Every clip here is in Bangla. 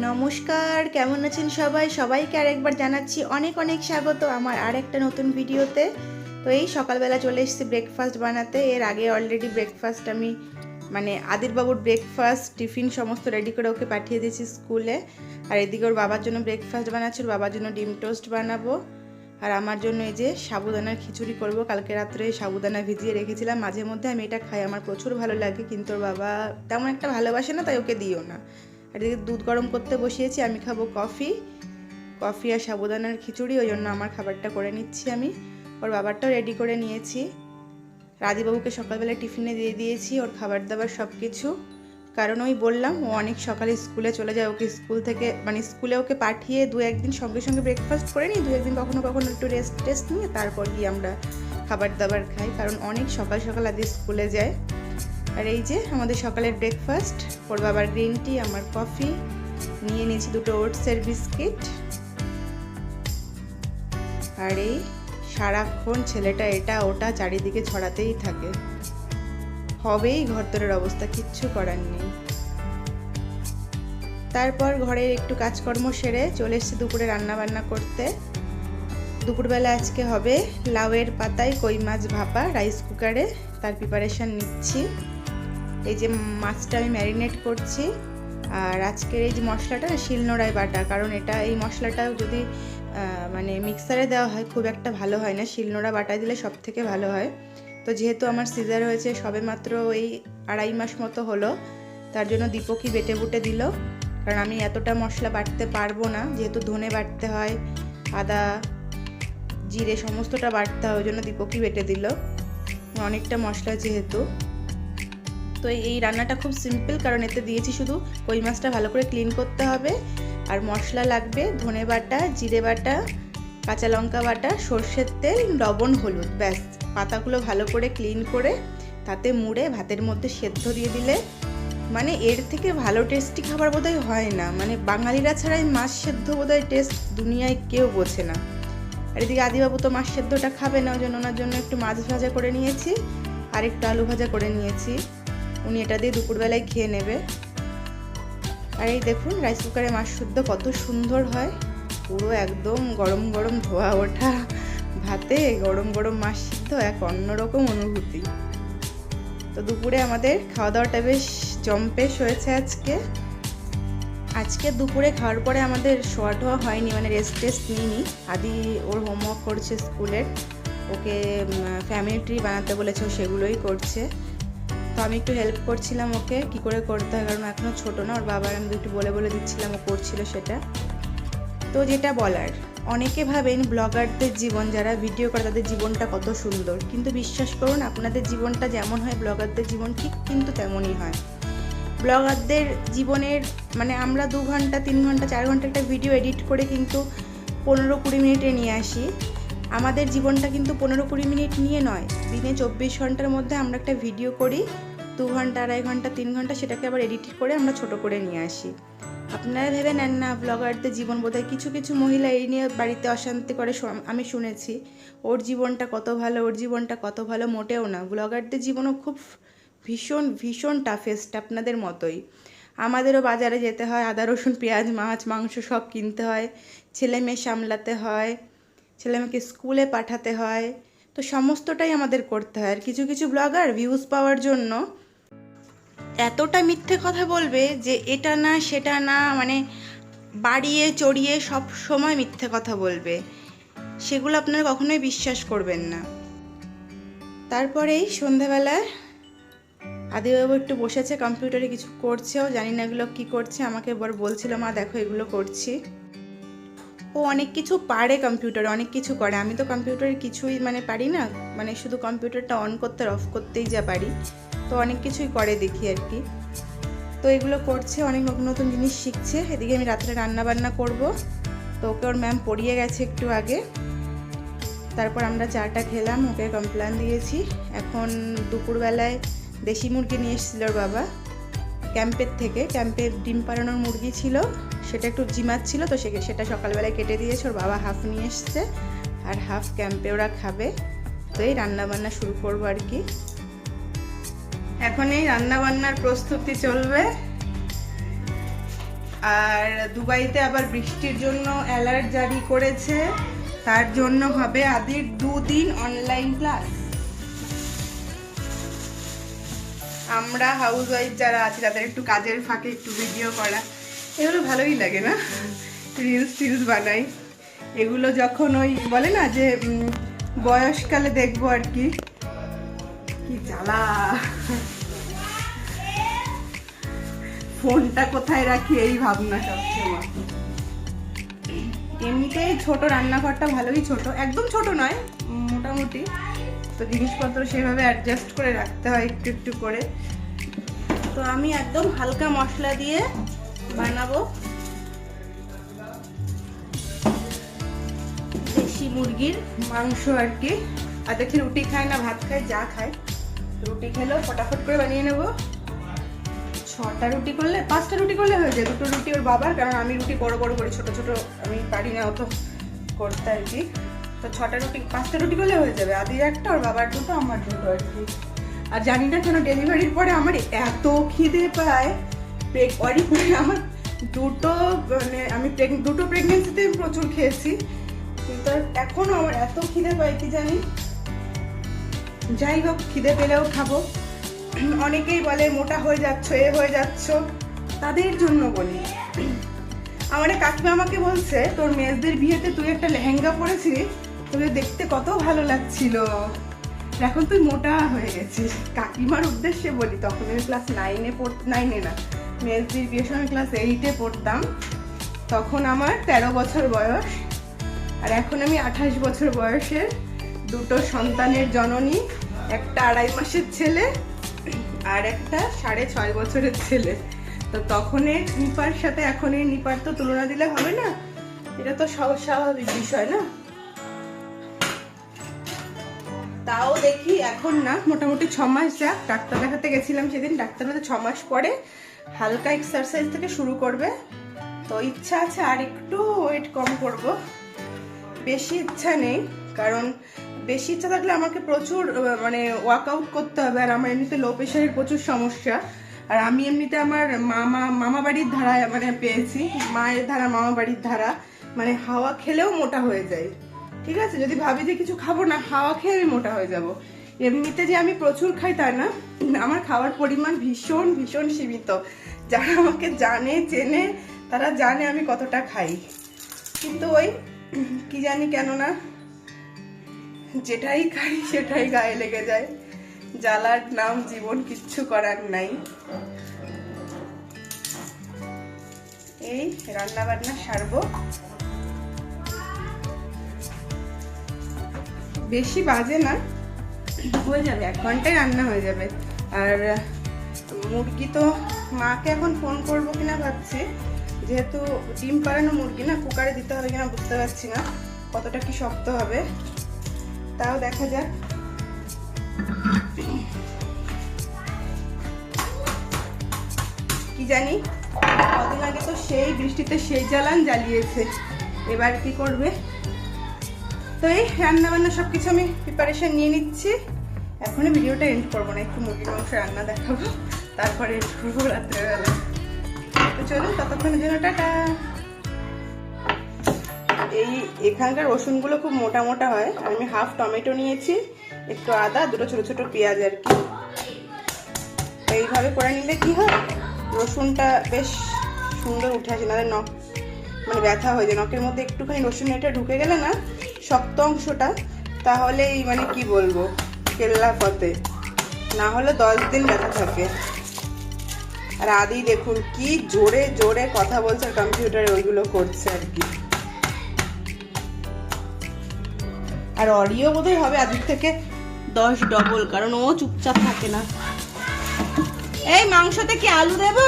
নমস্কার, কেমন আছেন সবাই? সবাইকে আরেকবার জানাচ্ছি অনেক অনেক স্বাগত আমার আর একটা নতুন ভিডিওতে। তো এই সকালবেলা চলে এসেছি ব্রেকফাস্ট বানাতে। এর আগে অলরেডি ব্রেকফাস্ট আমি মানে আদিরবাবুর ব্রেকফাস্ট টিফিন সমস্ত রেডি করে ওকে পাঠিয়ে দিয়েছি স্কুলে। আর এদিকে ওর বাবার জন্য ব্রেকফাস্ট বানাচ্ছি, ওর বাবার জন্য ডিম টোস্ট বানাবো। আর আমার জন্য এই যে সাবুদানার খিচুড়ি করব। কালকে রাত্রে সাবুদানা ভিজিয়ে রেখেছিলাম। মাঝে মধ্যে আমি এটা খাই, আমার প্রচুর ভালো লাগে। কিন্তু ওর বাবা তেমন একটা ভালোবাসে না, তাই ওকে দিও না। আর এদিকে দুধ গরম করতে বসিয়েছি, আমি খাব কফি। কফি আর সাবুদানার খিচুড়ি, ওই জন্য আমার খাবারটা করে নিচ্ছি আমি। ওর বাবারটাও রেডি করে নিয়েছি। রাধিবাবুকে সকালবেলা টিফিনে দিয়ে দিয়েছি, ওর খাবার দাবার সব কিছু কারণ ওই বললাম, ও অনেক সকালে স্কুলে চলে যায়, ওকে স্কুল থেকে মানে স্কুলে ওকে পাঠিয়ে দু একদিন সঙ্গে সঙ্গে ব্রেকফাস্ট করে নিই, দু একদিন কখনো কখনো একটু রেস্ট টেস্ট নিয়ে তারপর গিয়ে আমরা খাবার দাবার খাই। কারণ অনেক সকাল সকাল আদি স্কুলে যায়। আর এই যে আমাদের সকালের ব্রেকফাস্ট ওর বাবার গ্রিন টি আমার কফি নিয়ে নিয়েছি দুটো ওটসের বিস্কিট আর এই সারাক্ষণ ছেলেটা এটা ওটা চারিদিকে ছড়াতেই থাকে। হবেই ঘরদরের অবস্থা, কিচ্ছু করার নেই। তারপর ঘরের একটু কাজকর্ম সেরে চলে এসেছি দুপুরে রান্না বান্না করতে। দুপুরবেলা আজকে হবে লাউয়ের পাতায় কই মাছ ভাপা রাইস কুকারে তার প্রিপারেশান নিচ্ছি। এই যে মাছটা আমি ম্যারিনেট করছি, আর আজকের এই যে মশলাটা শিলনোড়ায় বাটা, কারণ এটা, এই মশলাটা যদি মানে মিক্সারে দেওয়া হয়, খুব একটা ভালো হয় না। শিলনোড়া বাটা দিলে সব থেকে ভালো হয়। তো যেহেতু আমার সিজার হয়েছে, সবে মাত্র ওই আড়াই মাস মতো হলো, তার জন্য দীপকই বেটে বুটে দিল। কারণ আমি এতটা মশলা বাটতে পারব না, যেহেতু ধনে বাটতে হয়, আদা, জিরে, সমস্তটা বাটতে হয়, ওই জন্য দীপকই বেটে দিল। অনেকটা মশলা যেহেতু। তো এই রান্নাটা খুব সিম্পল কারণ এতে দিয়েছি শুধু কই মাছটা ভালো করে ক্লিন করতে হবে। আর মশলা লাগবে ধনে বাটা, জিরে বাটা, কাঁচা লঙ্কা বাটা, সর্ষের তেল, লবণ, হলুদ, ব্যাস। পাতাগুলো ভালো করে ক্লিন করে তাতে মুড়ে ভাতের মধ্যে সেদ্ধ দিয়ে দিলে মানে এর থেকে ভালো টেস্টি খাবার বোধহয় হয় না। মানে বাঙালিরা ছাড়াই মাছ সেদ্ধ বোধহয় টেস্ট দুনিয়ায় কেউ বোঝে না। আর এদিকে আদিবাবু তো মাছ সেদ্ধটা খাবে না, ওই জন্য ওনার জন্য একটু মাছ ভাজা করে নিয়েছি। আর একটু আলু ভাজা করে নিয়েছি। উনি এটা দিয়ে দুপুরবেলায় খেয়ে নেবে। আর এই দেখুন রাইস কুকারে মাছ শুদ্ধ কত সুন্দর হয়। পুরো একদম গরম গরম ধোয়া ওঠা ভাতে, গরম গরম মাছ সিদ্ধ, এক অন্যরকম অনুভূতি। তো দুপুরে আমাদের খাওয়া দাওয়াটা বেশ জম্পেশ হয়েছে আজকে। আজকে দুপুরে খাওয়ার পরে আমাদের শোয়া টোয়া হয়নি মানে রেস্ট টেস্ট নিইনি। আদি ওর হোমওয়ার্ক করছে স্কুলের। ওকে ফ্যামিলি ট্রি বানাতে বলেছে সেগুলোই করছে। আমি একটু হেল্প করছিলাম ওকে, কি করে করতে হয়? কারণ এখনও ছোটো না, ওর বাবার আমি একটু বলে বলে দিচ্ছিলাম ও করছিল সেটা। তো যেটা বলার, অনেকে ভাবেন ব্লগারদের জীবন, যারা ভিডিও করে তাদের জীবনটা কত সুন্দর। কিন্তু বিশ্বাস করুন, আপনাদের জীবনটা যেমন হয় ব্লগারদের জীবন ঠিক কিন্তু তেমনই হয়। ব্লগারদের জীবনের মানে আমরা দু ঘণ্টা, তিন ঘণ্টা, চার ঘণ্টা একটা ভিডিও এডিট করে কিন্তু পনেরো কুড়ি মিনিটে নিয়ে আসি। আমাদের জীবনটা কিন্তু পনেরো কুড়ি মিনিট নিয়ে নয়, দিনে চব্বিশ ঘণ্টার মধ্যে আমরা একটা ভিডিও করি। দু ঘণ্টা, আড়াই ঘণ্টা, তিন ঘণ্টা সেটাকে আবার এডিট করে আমরা ছোট করে নিয়ে আসি। আপনারা ভেবে নেন না ব্লগারদের জীবন বোধহয় কিছু কিছু মহিলা এই নিয়ে বাড়িতে অশান্তি করে আমি শুনেছি, ওর জীবনটা কত ভালো, ওর জীবনটা কত ভালো মোটেও না। ব্লগারদের জীবনও খুব ভীষণ ভীষণ টাফেস্ট আপনাদের মতোই। আমাদেরও বাজারে যেতে হয়, আদা, রসুন, পেঁয়াজ, মাছ, মাংস সব কিনতে হয় ছেলে মেয়ে সামলাতে হয় ছেলে মেয়েকে স্কুলে পাঠাতে হয়, তো সমস্তটাই আমাদের করতে হয়। আর কিছু কিছু ব্লগার ভিউজ পাওয়ার জন্য এতটা মিথ্যে কথা বলবে যে এটা না, সেটা না মানে বাড়িয়ে, চড়িয়ে সব সময় মিথ্যে কথা বলবে। সেগুলো আপনারা কখনোই বিশ্বাস করবেন না। তারপরেই সন্ধেবেলায় আদিবাবু একটু বসেছে, কম্পিউটারে কিছু করছেও, জানি না এগুলো কী করছে, আমাকে এবার বলছিল, মা, দেখো এগুলো করছি। ও অনেক কিছু পারে কম্পিউটারে, অনেক কিছু করে। আমি তো কম্পিউটারে কিছুই মানে পারি না মানে শুধু কম্পিউটারটা অন করতে আর অফ করতেই যা পারি। তো অনেক কিছুই করে দেখি আর কি। তো এগুলো করছে, অনেক নতুন নতুন জিনিস শিখছে। এদিকে আমি রাত্রে রান্না বান্না করব। তো ওকে ওর ম্যাম পড়িয়ে গেছে একটু আগে। তারপর আমরা চাটা খেলাম, ওকে কমপ্লেন দিয়েছি। এখন দুপুরবেলায় দেশি মুরগি নিয়ে এসেছিল ওর বাবা। ক্যাম্পের থেকে, ক্যাম্পে ডিম পাড়ানোর মুরগি ছিল। সেটা একটু জিমাচ্ছিল তো সেটা সকালবেলায় কেটে দিয়েছে। ওর বাবা হাফ নিয়ে এসছে। আর হাফ ক্যাম্পে ওরা খাবে। তো এই রান্নাবান্না শুরু করব আর কি। এখন এই রান্নাবান্নার প্রস্তুতি চলবে। আর দুবাইতে আবার বৃষ্টির জন্য অ্যালার্ট জারি করেছে। তার জন্য হবে আদির দুদিন অনলাইন ক্লাস আমরা হাউস ওয়াইফ যারা আছি, তাদের একটু কাজের ফাঁকে একটু ভিডিও করা। এগুলো ভালোই লাগে না? রিলস টিলস বানাই। এগুলো যখন ওই বলে না যে বয়সকালে দেখব আর কি। ফোনটা কোথায় রাখি এই ভাবনা সবসময়। এমনিতেই ছোট রান্নাঘরটা ভালোই ছোট, একদম ছোট নয়, মোটামুটি। তো জিনিসপত্র সেভাবে অ্যাডজাস্ট করে রাখতে হয় একটু একটু করে। তো আমি একদম হালকা মশলা দিয়ে বানাবো। দেশি মুরগির মাংস আর কি। আর দেখি রুটি খায় না, ভাত খায়, যা খায়। রুটি খেলেও ফটাফট করে বানিয়ে নেব। ছটা রুটি করলে, পাঁচটা রুটি করলে হয়ে যায়। দুটো রুটি ওর বাবার, কারণ আমি রুটি বড় বড় করি, ছোট ছোট আমি পারি না অত করতে আর কি। তো ছটা রুটি, পাঁচটা রুটি করলে হয়ে যাবে। আদির একটা, ওর বাবার দুটো, আমার দুটো আর কি। আর জানি না কেন ডেলিভারির পরে আমার এত খিদে পায়। করে আমার দুটো মানে আমি দুটো প্রেগনেন্সিতে প্রচুর খেয়েছি। কিন্তু এখনও আমার এত খিদে পায়, কি জানি। যাই হোক খিদে পেলেও খাব। অনেকেই বলে, মোটা হয়ে যাচ্ছ, এ হয়ে যাচ্ছ। তাদের জন্য বলি। আমার কাকিমা আমাকে বলছে, তোর মেয়েদের বিয়েতে তুই একটা লেহেঙ্গা পরেছিলি তোকে দেখতে কত ভালো লাগছিল। এখন তুই মোটা হয়ে গেছিস। কাকিমার উদ্দেশ্যে বলি তখন আমি ক্লাস নাইনে পড় নাইনে না, মেয়েদের বিয়ের সময় ক্লাস এইটে পড়তাম। তখন আমার তেরো বছর বয়স, আর এখন আমি আঠাশ বছর বয়সের দুটো সন্তানের জননী, একটা আড়াই মাসের ছেলে আর একটা সাড়ে ছয় বছরের ছেলে। তো তখনের নিপার সাথে এখন এখনের নিপার তো তুলনা দিলে হবে না? এটা তো সব স্বাভাবিক বিষয় না? তাও দেখি এখন না, মোটামুটি ছ মাস যাক। ডাক্তার দেখাতে গেছিলাম সেদিন, ডাক্তার বলতে ছ মাস পরে হালকা এক্সারসাইজ থেকে শুরু করবে। তো ইচ্ছা আছে আর একটু ওয়েট কম করব। বেশি ইচ্ছা নেই, কারণ বেশি ইচ্ছা থাকলে আমাকে প্রচুর মানে ওয়ার্কআউট করতে হবে, আর আমার এমনিতে লো প্রেশারের প্রচুর সমস্যা। আর আমি এমনিতে আমার মামা মামা বাড়ির ধারায় মানে পেয়েছি, মায়ের ধারা, মামা বাড়ির ধারা। মানে হাওয়া খেলেও মোটা হয়ে যায় ঠিক আছে? যদি ভাবি যে কিছু খাব না, হাওয়া খেয়ে আমি মোটা হয়ে যাব। এমনিতে যে আমি প্রচুর খাই তা না, আমার খাওয়ার পরিমাণ ভীষণ ভীষণ সীমিত। যারা আমাকে জানে, চেনে, তারা জানে আমি কতটা খাই। কিন্তু ওই, কি জানি কেন না যেটাই খাই, সেটাই গায়ে লেগে যায়। জ্বালার নাম জীবন, কিচ্ছু করার নাই। এই রান্না বান্না সারবো। বেশি বাজে না, হয়ে যাবে, এক ঘন্টায় রান্না হয়ে যাবে। আর মুরগি তো মাকে এখন ফোন করব কিনা ভাবছি। যেহেতু ডিম পাড়ানো মুরগি না, কুকারে দিতে হবে কিনা বুঝতে পারছি না, কতটা কি শক্ত হবে। তাও দেখা যাক। কি জানি? কদিন আগে তো সেই বৃষ্টিতে সেই জ্বালান জ্বালিয়েছে। এবার কি করবে? তো এই রান্না বান্না সব কিছু আমি প্রিপারেশন নিয়ে নিচ্ছি। এখনই ভিডিওটা এন্ড করব না, একটু মুরগির মাংস রান্না দেখাবো। তারপরে এন্ড করব রাত্রেবেলা। তো চলুন, ততক্ষণের জন্য টাটা। এই এখানকার রসুনগুলো খুব মোটা মোটা হয়। আমি হাফ টমেটো নিয়েছি, একটু আদা, দুটো ছোট ছোট পেঁয়াজ আর কি। এইভাবে করে নিলে কি হয়? রসুনটা বেশ সুন্দর উঠে আসে, নাহলে নখ মানে ব্যথা হয়ে যায়। নখের মধ্যে একটুখানি রসুন এটা ঢুকে গেলে না, শক্ত অংশটা তাহলে এই মানে কি বলব, কেল্লা পথে। না হলে দশ দিন ব্যথা থাকে। আর আদি দেখুন, কি জোরে জোরে কথা বলছে কম্পিউটারে ওইগুলো করছে আর কি। আর অডিও বোধহয় হবে আদির থেকে দশ ডবল কারণ ও চুপচাপ থাকে না। এই, মাংসতে কি আলু দেব?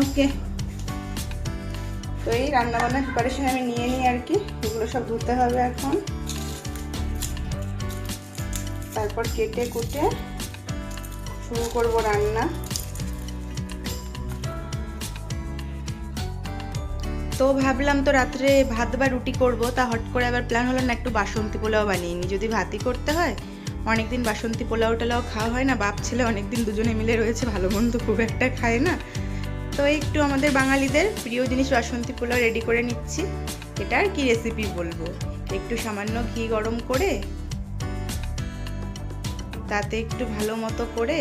ওকে। তো এই রান্না বান্নার প্রিপারেশন আমি নিয়ে নিই আর কি। এগুলো সব ধুতে হবে এখন। তারপর কেটে কুটে শুরু করব রান্না। তো ভাবলাম তো রাত্রে ভাত বা রুটি করব, তা হট করে আবার প্ল্যান হলো না একটু বাসন্তী পোলাও বানিয়ে নিই। যদি ভাতই করতে হয়, অনেকদিন বাসন্তী পোলাও টোলাও খাওয়া হয় না, বাপ ছেলে অনেকদিন দুজনে মিলে রয়েছে, ভালো মন্দ খুব একটা খায় না। তো একটু আমাদের বাঙালিদের প্রিয় জিনিস বাসন্তী পোলাও রেডি করে নিচ্ছি। এটা আর কি রেসিপি বলব? একটু সামান্য ঘি গরম করে, তাতে একটু ভালো মতো করে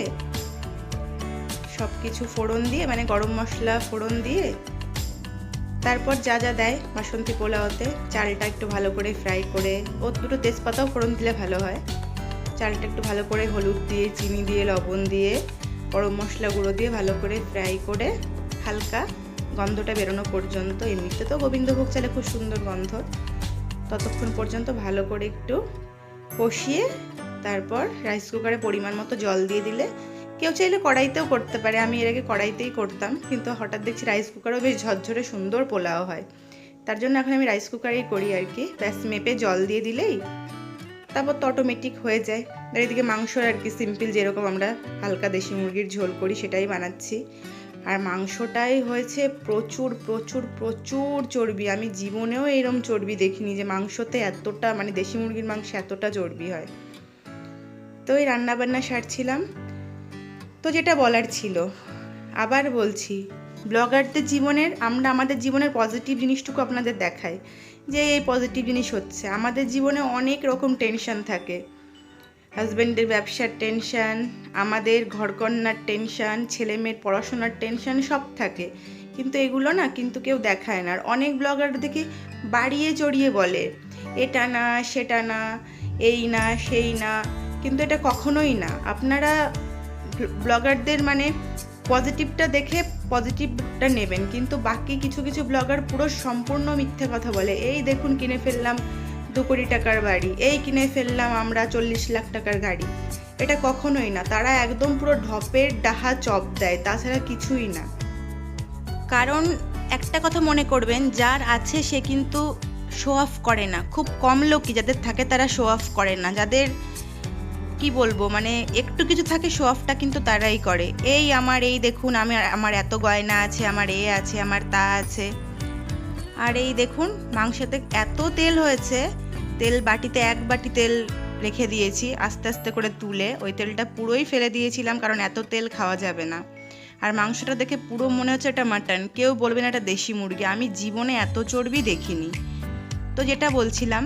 সব কিছু ফোড়ন দিয়ে মানে গরম মশলা ফোড়ন দিয়ে তারপর যা যা দেয়, বাসন্তী পোলাওতে চালটা একটু ভালো করে ফ্রাই করে, ও দুটো তেজপাতাও ফোড়ন দিলে ভালো হয়। চালটা একটু ভালো করে হলুদ দিয়ে, চিনি দিয়ে, লবণ দিয়ে, গরম মশলা গুঁড়ো দিয়ে ভালো করে ফ্রাই করে হালকা গন্ধটা বেরোনো পর্যন্ত। এমনিতে তো গোবিন্দভোগ চালে খুব সুন্দর গন্ধ। ততক্ষণ পর্যন্ত ভালো করে একটু কষিয়ে তারপর রাইস কুকারে পরিমাণ মতো জল দিয়ে দিলে কেউ চাইলে কড়াইতেও করতে পারে। আমি এর আগে কড়াইতেই করতাম, কিন্তু হঠাৎ দেখছি রাইস কুকারও বেশ ঝরঝরে সুন্দর পোলাও হয়। তার জন্য এখন আমি রাইস কুকারেই করি আর কি। ব্যাস, মেপে জল দিয়ে দিলেই তারপর তো অটোমেটিক হয়ে যায়। আর এদিকে মাংস আর কি সিম্পল যেরকম আমরা হালকা দেশি মুরগির ঝোল করি, সেটাই বানাচ্ছি। আর মাংসটাই হয়েছে প্রচুর প্রচুর প্রচুর চর্বি। আমি জীবনেও এরম চর্বি দেখিনি যে মাংসতে এতটা মানে দেশি মুরগির মাংস এতটা চর্বি হয়। তো এই রান্নাবান্না সারছিলাম। তো যেটা বলার ছিল, আবার বলছি, ব্লগারদের জীবনের, আমরা আমাদের জীবনের পজিটিভ জিনিসটুকু আপনাদের দেখাই, যে এই পজিটিভ জিনিস হচ্ছে। আমাদের জীবনে অনেক রকম টেনশন থাকে। হাজব্যান্ডের ব্যবসার টেনশন আমাদের ঘরকন্যার টেনশন ছেলে মেয়ের পড়াশোনার টেনশন সব থাকে। কিন্তু এগুলো না কিন্তু কেউ দেখায় না। আর অনেক ব্লগার দেখি বাড়িয়ে চড়িয়ে বলে, এটা না, সেটা না, এই না, সেই না। কিন্তু এটা কখনোই না। আপনারা ব্লগারদের মানে পজিটিভটা দেখে পজিটিভটা নেবেন। কিন্তু বাকি কিছু কিছু ব্লগার পুরো সম্পূর্ণ মিথ্যে কথা বলে। এই দেখুন কিনে ফেললাম দু কোটি টাকার বাড়ি। এই কিনে ফেললাম আমরা চল্লিশ লাখ টাকার গাড়ি। এটা কখনোই না। তারা একদম পুরো ঢপের ডাহা চপ দেয়। তাছাড়া কিছুই না। কারণ একটা কথা মনে করবেন, যার আছে সে কিন্তু শো অফ করে না। খুব কম লোকই যাদের থাকে তারা শো অফ করে না। যাদের কি বলব? মানে একটু কিছু থাকে শো অফটা কিন্তু তারাই করে। এই আমার, এই দেখুন, আমি আমার এত গয়না আছে, আমার এ আছে, আমার তা আছে। আর এই দেখুন, মাংসতে এত তেল হয়েছে, তেল বাটিতে এক বাটি তেল রেখে দিয়েছি, আস্তে আস্তে করে তুলে, ওই তেলটা পুরোই ফেলে দিয়েছিলাম, কারণ এত তেল খাওয়া যাবে না। আর মাংসটা দেখে পুরো মনে হচ্ছে এটা মাটন কেউ বলবে না এটা দেশি মুরগি, আমি জীবনে এত চর্বি দেখিনি। তো যেটা বলছিলাম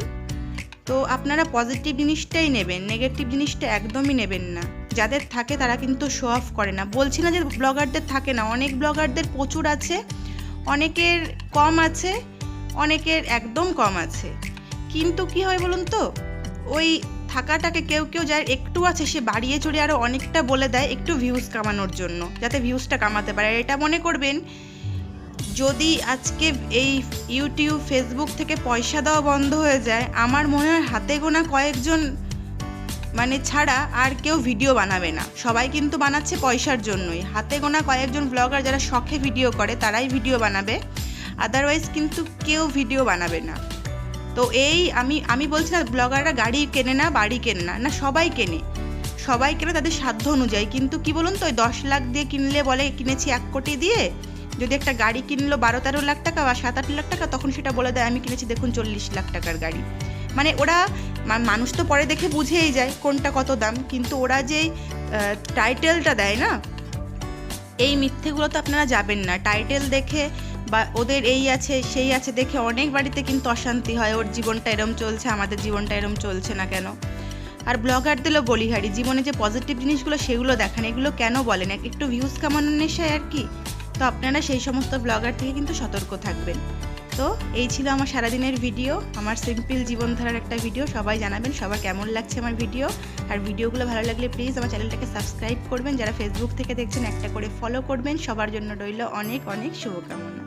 তো আপনারা পজিটিভ জিনিসটাই নেবেন নেগেটিভ জিনিসটা একদমই নেবেন না। যাদের থাকে তারা কিন্তু শো অফ করে না। বলছি না যে ব্লগারদের থাকে না, অনেক ব্লগারদের প্রচুর আছে, অনেকের কম আছে, অনেকের একদম কম আছে। কিন্তু কি হয় বলুন তো, ওই থাকাটাকে কেউ কেউ যার একটু আছে, সে বাড়িয়ে চড়ে আরও অনেকটা বলে দেয় একটু ভিউজ কামানোর জন্য, যাতে ভিউজটা কামাতে পারে। এটা মনে করবেন যদি আজকে এই ইউটিউব, ফেসবুক থেকে পয়সা দেওয়া বন্ধ হয়ে যায়, আমার মনে হয় হাতে গোনা কয়েকজন মানে ছাড়া আর কেউ ভিডিও বানাবে না। সবাই কিন্তু বানাচ্ছে পয়সার জন্যই। হাতে গোনা কয়েকজন ব্লগার যারা শখে ভিডিও করে, তারাই ভিডিও বানাবে। আদারওয়াইজ কিন্তু কেউ ভিডিও বানাবে না। তো এই আমি আমি বলছি না ব্লগাররা গাড়ি কেনে না, বাড়ি কেনে না না সবাই কেনে। সবাই কেনে তাদের সাধ্য অনুযায়ী। কিন্তু কি বলুন তো, ওই দশ লাখ দিয়ে কিনলে বলে, কিনেছি এক কোটি দিয়ে যদি একটা গাড়ি কিনলো বারো তেরো লাখ টাকা বা সাত আট লাখ টাকা, তখন সেটা বলে দেয়, আমি কিনেছি দেখুন চল্লিশ লাখ টাকার গাড়ি। মানে ওরা মানুষ তো পরে দেখে বুঝেই যায় কোনটা কত দাম, কিন্তু ওরা যেই টাইটেলটা দেয় না, এই মিথ্যেগুলো তো আপনারা যাবেন না। টাইটেল দেখে বা ওদের এই আছে, সেই আছে দেখে অনেক বাড়িতে কিন্তু অশান্তি হয়, ওর জীবনটা এরম চলছে, আমাদের জীবনটা এরম চলছে না কেন? আর ব্লগারদেরও বলি হারি জীবনে যে পজিটিভ জিনিসগুলো সেগুলো দেখান, এগুলো কেন বলেন? একটু ভিউজ কামানোর নেশায় আর কি? তো আপনারা সেই সমস্ত ব্লগার থেকে কিন্তু সতর্ক থাকবেন। তো এই ছিল আমার সারাদিনের ভিডিও আমার সিম্পল জীবনধারার একটা ভিডিও সবাই জানাবেন সবার কেমন লাগছে আমার ভিডিও আর ভিডিওগুলো ভালো লাগলে প্লিজ আমার চ্যানেলটাকে সাবস্ক্রাইব করবেন, যারা ফেসবুক থেকে দেখছেন একটা করে ফলো করবেন, সবার জন্য রইল অনেক অনেক শুভকামনা।